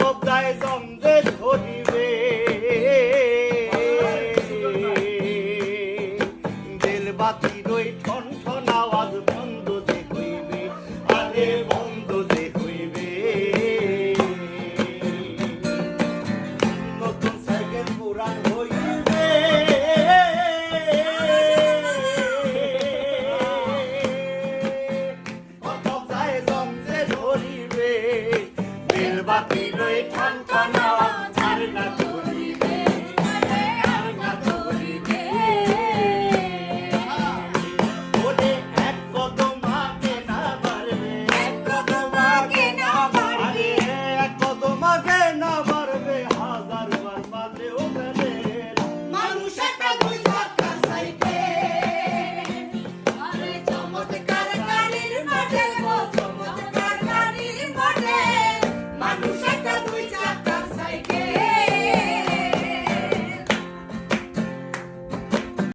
কবদায় জমজে ধরিবে। বেলবাতি রই ঠন ঠন আওয়াজ বন্ধ But the great